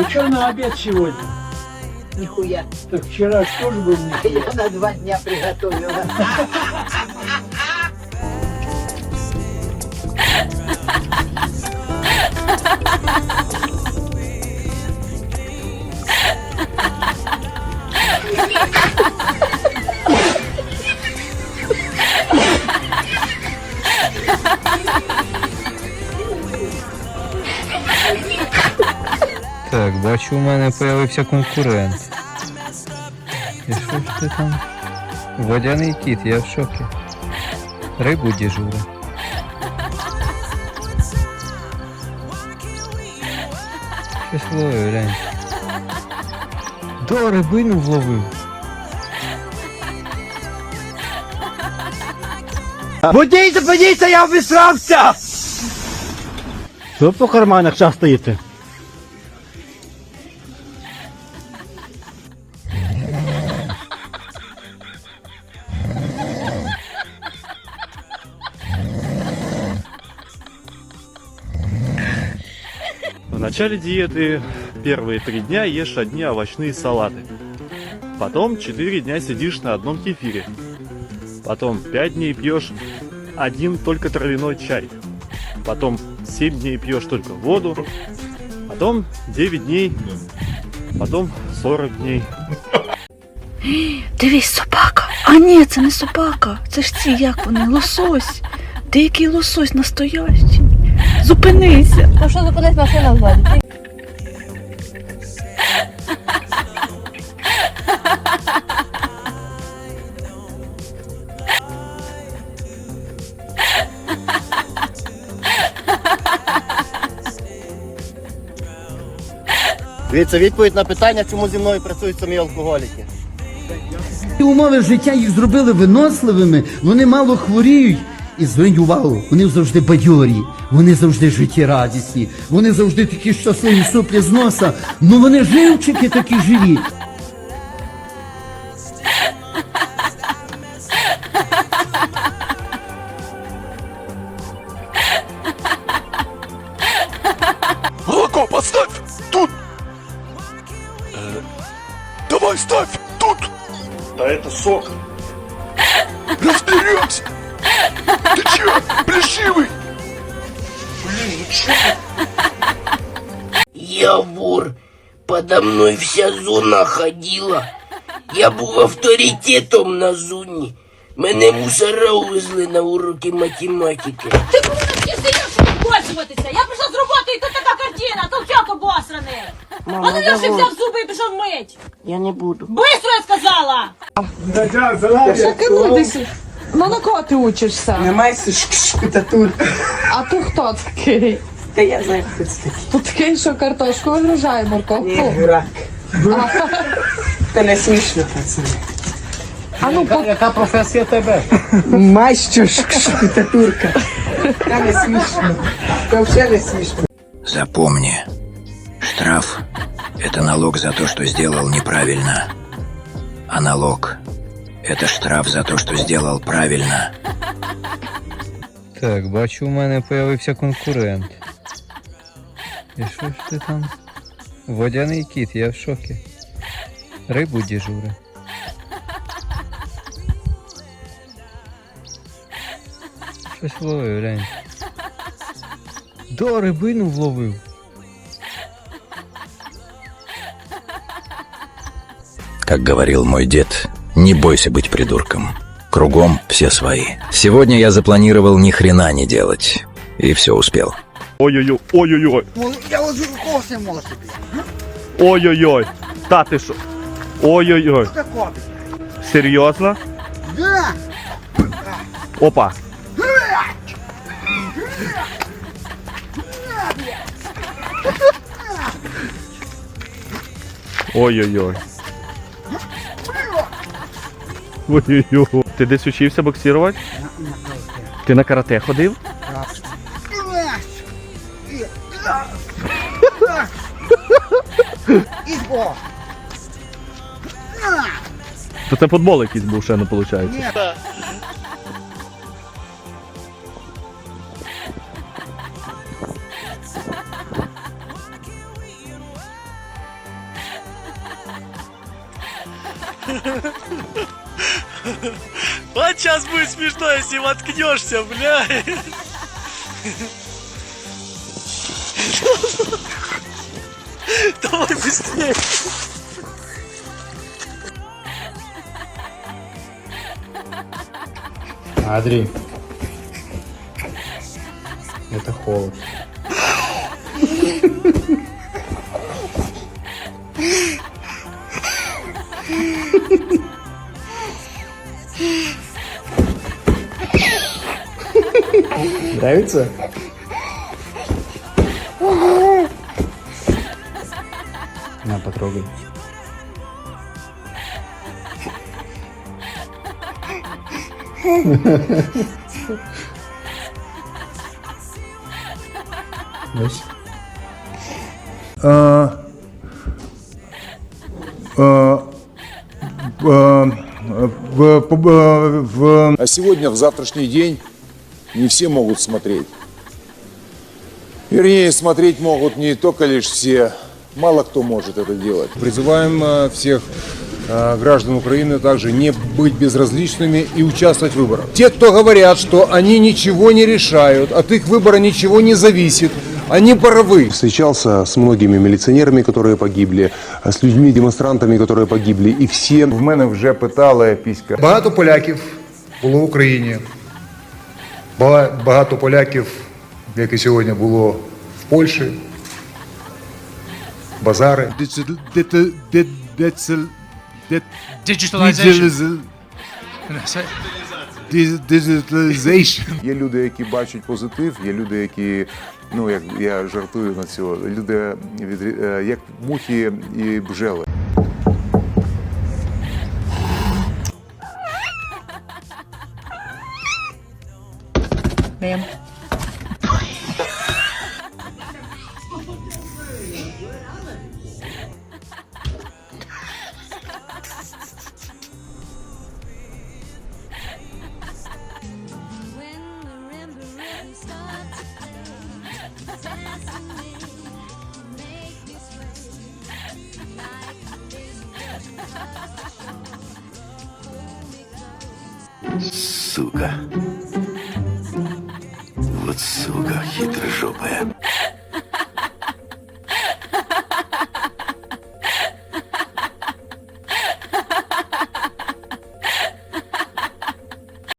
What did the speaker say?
А что на обед сегодня? Нихуя. Так вчера ж тоже был не Я на два дня приготовила. Так, бачу, у мене появився конкурент. І що ж ти там? Водяний кіт, я в шокі. Рибу діжура. Щось ловив, глянь. Да, рибину вловив. Водійте, подійте, я обісрався! Ви по карманах час стоїте. В начале диеты первые три дня ешь одни овощные салаты. Потом 4 дня сидишь на одном кефире. Потом 5 дней пьешь один только травяной чай. Потом 7 дней пьешь только воду. Потом 9 дней. Потом 40 дней. Дивись, собака. А ні, це не собака. Це ж ці, як вони, лосось. Дикий лосось настоящий. Зупинися. Ну що зупинись машина ззаді? Дивіться, відповідь на питання, чому зі мною працюють самі алкоголіки. Умови життя їх зробили виносливими, вони мало хворіють. І зверніть увагу, вони завжди бадьорі, вони завжди життєрадісні, вони завжди такі щасливі соплі з носа. Ну вони живчики такі живі. Молоко поставь тут. Давай ставь тут. Да это сок. Разберемся. Ты че, плешивый? Я вор. Подо мной вся зона ходила. Я був авторитетом на зоні. Мене мусора увезли на уроки математики. Ти повинна всі сидіти пользуватися. Я прийшла з роботи, і тут така картина, толчок обосраний. А ну я ще взяв зуби і пішов мить. Я не буду. Бистро я сказала. Ну на кого ти учишся? Немає шкутатур. А то хто такий? Та я знаю, хто це такий. То такий, що картошку вигружає морковку. Дурак. Та не смішно, пацани. А ну по Яка професія тебе? Майщо шкутатурка. Та не смішно. Та взагалі не смішно. Запомни, штраф – это налог за то, что сделал неправильно. А налог – это штраф за то, что сделал правильно. Так, бачу, у мене появився конкурент. І що ж ти там? Водяний кіт, я в шокі. Рибу діжура. Щось ловив, глянь. Да, рибину вловив. Как говорил мой дед, не бойся быть придурком. Кругом все свои. Сегодня я запланировал ни хрена не делать. И все успел. Ой-ой-ой, ой-ой-ой. Я коси можу. Ой-ой-ой. Та ти що? Ой-ой-ой. Серйозно? Да. Опа. Ой-ой-ой. Ой-ой-ой. Ти десь учився боксірувати? Ти на карате ходив? То це футбол якийсь був ще ну, не виходить. Вот сейчас будет смешно, если воткнешься, бля. Давай быстрее. Адрій. Это холод. Нравится? На, потрогай. А, а, а, в- в- в- А сегодня, в завтрашний день, не все могут смотреть. Вернее, смотреть могут не только лишь все, мало кто может это делать. Призываем э, всех э, граждан Украины также не быть безразличными и участвовать в выборах. Те, кто говорят, что они ничего не решают, от их выбора ничего не зависит, они правы. Встречался с многими міліціонерами, які погибли, з людьми, демонстрантами, які погибли, і всі В мене вже питали піська. Багато поляків було в Україні. Бага- Багато поляків, як і сьогодні було в Польщі. Базари. Є люди, які бачать позитив, є люди, які, ну як я жартую на цього, люди від, е, як мухи і бжели. mesmo. Suga. Вот сука хитрожопая.